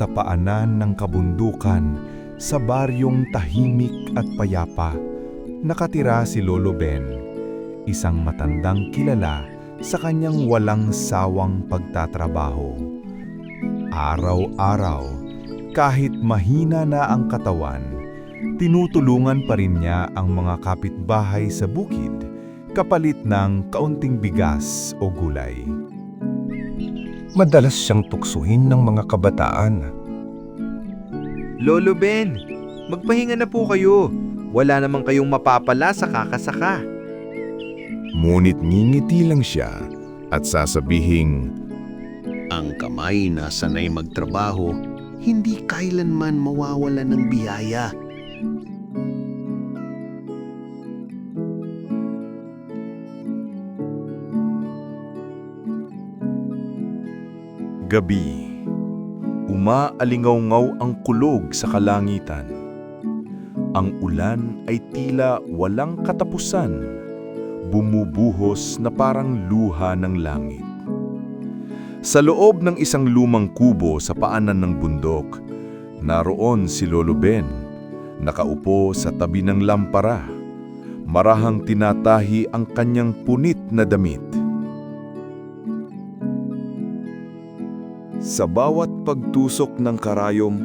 sa paanan ng kabundukan sa baryong tahimik at payapa, nakatira si Lolo Ben, isang matandang kilala sa kanyang walang sawang pagtatrabaho. Araw-araw, kahit mahina na ang katawan, tinutulungan pa rin niya ang mga kapitbahay sa bukid kapalit ng kaunting bigas o gulay. Madalas siyang tuksuhin ng mga kabataan. Lolo Ben, magpahinga na po kayo. Wala namang kayong mapapala sa kakasaka. Ngunit ngingiti lang siya at sasabihing, Ang kamay na sanay magtrabaho, hindi kailanman mawawala ng biyaya. Gabi, umaalingaw-ngaw ang kulog sa kalangitan. Ang ulan ay tila walang katapusan, bumubuhos na parang luha ng langit. Sa loob ng isang lumang kubo sa paanan ng bundok, naroon si Lolo Ben, nakaupo sa tabi ng lampara. Marahang tinatahi ang kanyang punit na damit. Sa bawat pagtusok ng karayom,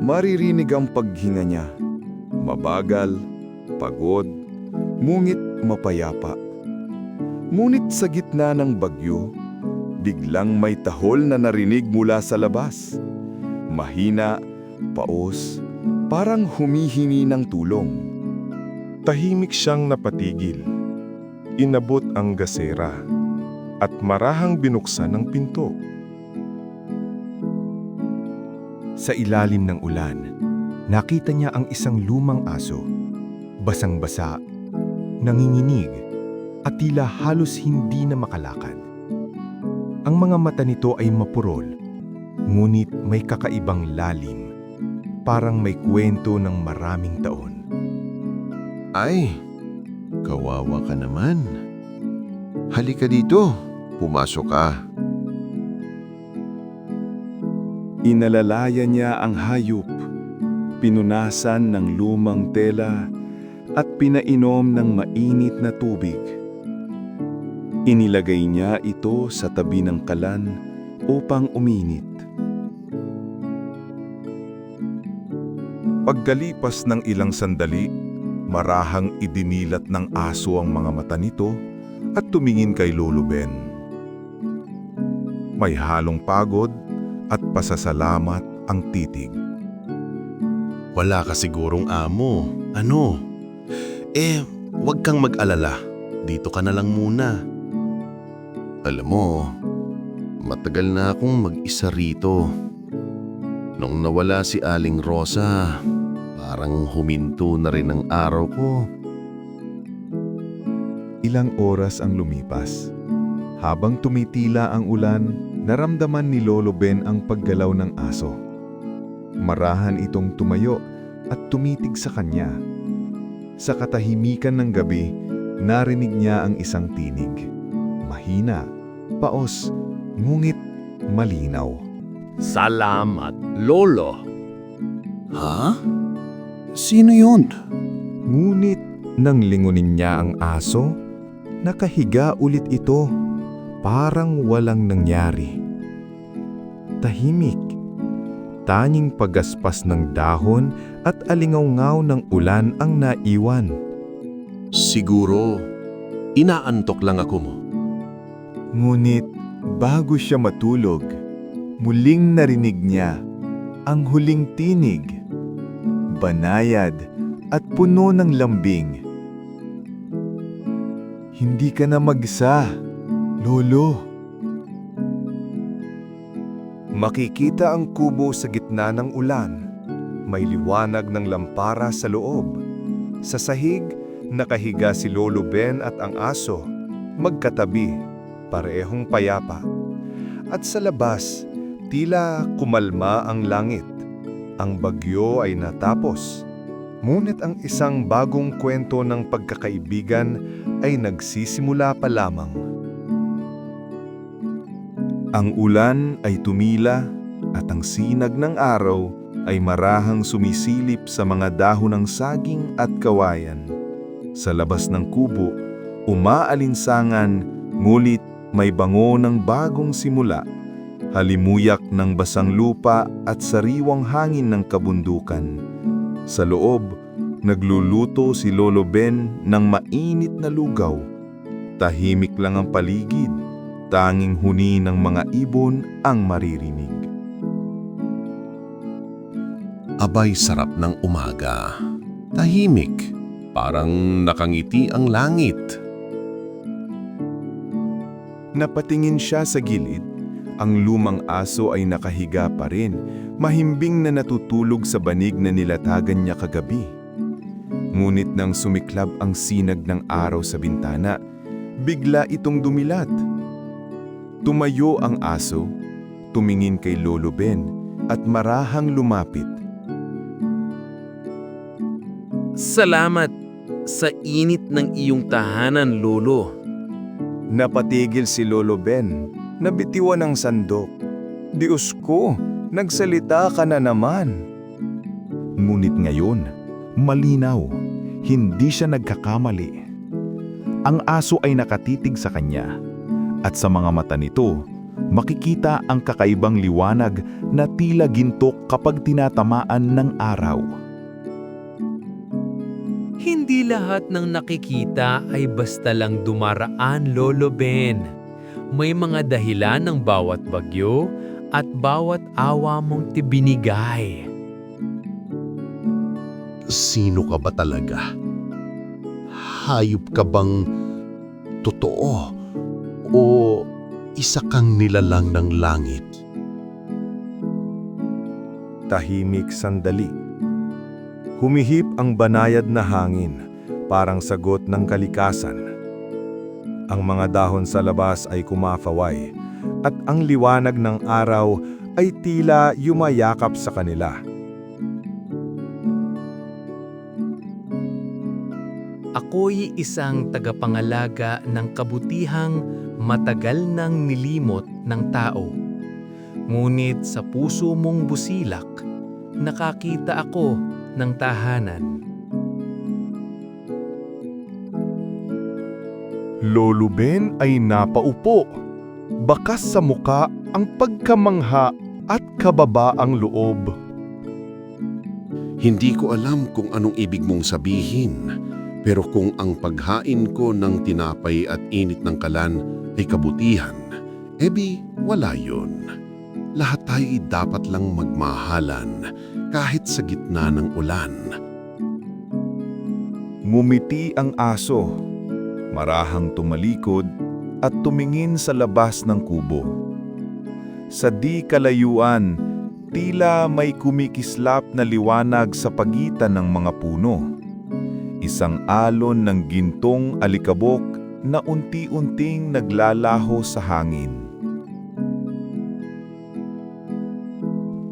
maririnig ang paghinga niya. Mabagal, pagod, ngunit mapayapa. Ngunit sa gitna ng bagyo, biglang may tahol na narinig mula sa labas. Mahina, paos, parang humihingi ng tulong. Tahimik siyang napatigil. Inabot ang gasera at marahang binuksan ang pinto. Sa ilalim ng ulan, nakita niya ang isang lumang aso. Basang-basa, nanginginig, at tila halos hindi na makalakad. Ang mga mata nito ay mapurol, ngunit may kakaibang lalim, parang may kwento ng maraming taon. Ay, kawawa ka naman. Halika dito, pumasok ka. Inalalaya niya ang hayop, pinunasan ng lumang tela at pinainom ng mainit na tubig. Inilagay niya ito sa tabi ng kalan upang uminit. Pagkalipas ng ilang sandali, marahang idinilat ng aso ang mga mata nito at tumingin kay Lolo Ben. May halong pagod at pasasalamat ang titig. Wala ka sigurong amo. Ano? Eh, wag kang mag-alala. Dito ka na lang muna. Alam mo, matagal na akong mag-isa rito. Nung nawala si Aling Rosa, parang huminto na rin ang araw ko. Ilang oras ang lumipas. Habang tumitila ang ulan, naramdaman ni Lolo Ben ang paggalaw ng aso. Marahan itong tumayo at tumitig sa kanya. Sa katahimikan ng gabi, narinig niya ang isang tinig. Mahina, paos, ngungit malinaw. Salamat, Lolo. Ha? Sino yun? Ngunit nang lingunin niya ang aso, nakahiga ulit ito, parang walang nangyari. Tahimik, tanging pagaspas ng dahon at alingaw ng ulan ang naiwan. Siguro, inaantok lang ako mo. Ngunit bago siya matulog, muling narinig niya ang huling tinig, banayad at puno ng lambing. Hindi ka na magsa, Lolo. Makikita ang kubo sa gitna ng ulan. May liwanag ng lampara sa loob. Sa sahig, nakahiga si Lolo Ben at ang aso, magkatabi, parehong payapa. At sa labas, tila kumalma ang langit. Ang bagyo ay natapos. Ngunit ang isang bagong kwento ng pagkakaibigan ay nagsisimula pa lamang. Ang ulan ay tumila at ang sinag ng araw ay marahang sumisilip sa mga dahon ng saging at kawayan. Sa labas ng kubo, umaalinsangan ngulit may bango ng bagong simula, halimuyak ng basang lupa at sariwang hangin ng kabundukan. Sa loob, nagluluto si Lolo Ben ng mainit na lugaw. Tahimik lang ang paligid, tanging huni ng mga ibon ang maririnig. Abay sarap ng umaga. Tahimik. Parang nakangiti ang langit. Napatingin siya sa gilid, ang lumang aso ay nakahiga pa rin, mahimbing na natutulog sa banig na nilatagan niya kagabi. Ngunit nang sumiklab ang sinag ng araw sa bintana, bigla itong dumilat. Tumayo ang aso, tumingin kay Lolo Ben at marahang lumapit. Salamat sa init ng iyong tahanan, Lolo. Napatigil si Lolo Ben, nabitiwan ng sandok. Diyos ko, nagsalita ka na naman. Ngunit ngayon, malinaw, hindi siya nagkakamali. Ang aso ay nakatitig sa kanya, at sa mga mata nito, makikita ang kakaibang liwanag na tila gintok kapag tinatamaan ng araw. Hindi lahat ng nakikita ay basta lang dumaraan, Lolo Ben. May mga dahilan ng bawat bagyo at bawat awa mong tibinigay. Sino ka ba talaga? Hayop ka bang totoo? O isa kang nilalang ng langit? Tahimik sandali. Humihip ang banayad na hangin, parang sagot ng kalikasan. Ang mga dahon sa labas ay kumafaway, at ang liwanag ng araw ay tila yumayakap sa kanila. Ako'y isang tagapangalaga ng kabutihang matagal nang nilimot ng tao. Ngunit sa puso mong busilak, nakakita ako ng tahanan. Lolo Ben ay napaupo. Bakas sa muka ang pagkamangha at kababa ang loob. Hindi ko alam kung anong ibig mong sabihin. Pero kung ang paghain ko ng tinapay at init ng kalan ay kabutihan, ebi wala yun. Lahat tayo'y dapat lang magmahalan kahit sa gitna ng ulan. Ngumiti ang aso, marahang tumalikod at tumingin sa labas ng kubo. Sa di kalayuan, tila may kumikislap na liwanag sa pagitan ng mga puno. Isang alon ng gintong alikabok na unti-unting naglalaho sa hangin.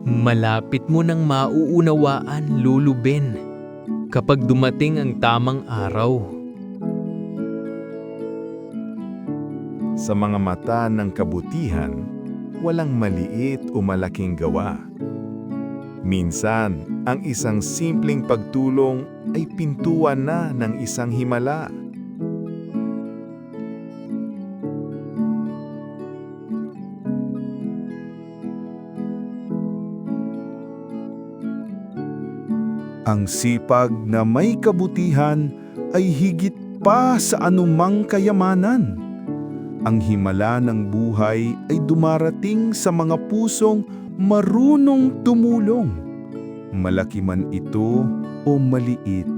Malapit mo nang mauunawaan, Lolo Ben, kapag dumating ang tamang araw. Sa mga mata ng kabutihan, walang maliit o malaking gawa. Minsan, ang isang simpleng pagtulong ay pintuan na ng isang himala. Ang sipag na may kabutihan ay higit pa sa anumang kayamanan. Ang himala ng buhay ay dumarating sa mga pusong marunong tumulong. Malaki man ito o maliit,